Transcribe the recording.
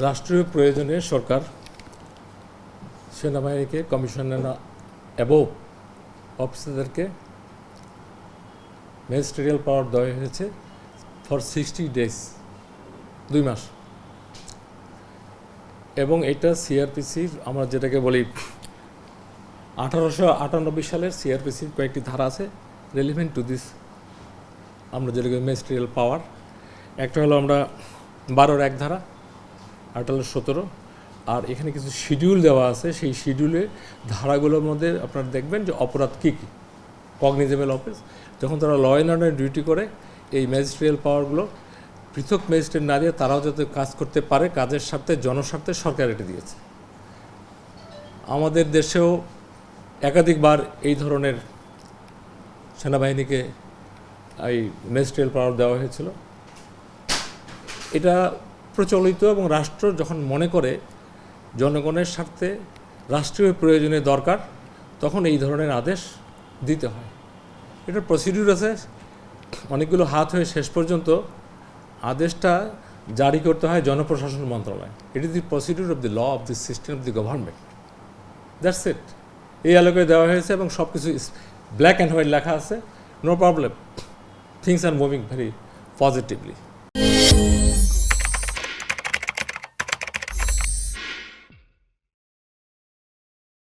রাষ্ট্রীয় প্রয়োজনে সরকার সেনাবাহিনীকে, কমিশনার অ্যাবভ অফিসারদেরকে ম্যাজিস্ট্রিয়াল পাওয়ার দেওয়া হয়েছে ফর সিক্সটি ডেজ দুই মাস। এবং এটা সিআরপিসির আমরা যেটাকে বলি আঠারোশো আটানব্বই সালের সিআরপিসির কয়েকটি ধারা আছে রেলিভেন্ট টু দিস আমরা যেটাকে ম্যাজিস্ট্রিয়াল পাওয়ার একটা হলো আমরা বারোর এক ধারা হলো সতেরো। আর এখানে কিছু শিডিউল দেওয়া আছে, সেই শিডিউলে ধারাগুলোর মধ্যে আপনারা দেখবেন যে অপরাধ কী কী? কগনিজেবল অফিস যখন তারা ল অ্যান্ড অর্ডার ডিউটি করে, এই ম্যাজিস্ট্রিয়াল পাওয়ারগুলো পৃথক ম্যাজিস্ট্রেট না দিয়ে তারাও যাতে কাজ করতে পারে, কাজের স্বার্থে, জনস্বার্থে সরকার এটি দিয়েছে। আমাদের দেশেও একাধিকবার এই ধরনের সেনাবাহিনীকে এই ম্যাজিস্ট্রিয়াল পাওয়ার দেওয়া হয়েছিল। এটা প্রচলিত এবং রাষ্ট্র যখন মনে করে জনগণের স্বার্থে রাষ্ট্রীয় প্রয়োজনে দরকার, তখন এই ধরনের আদেশ দিতে হয়। এটার প্রসিডিউর আছে। অনেকগুলো হাত হয়ে শেষ পর্যন্ত আদেশটা জারি করতে হয় জনপ্রশাসন মন্ত্রণালয়। It is the procedure of the law of the system of the government that's it এই আলোকে দেওয়া হয়েছে এবং সব কিছু ব্ল্যাক অ্যান্ড হোয়াইট লেখা আছে। No problem things are moving very positively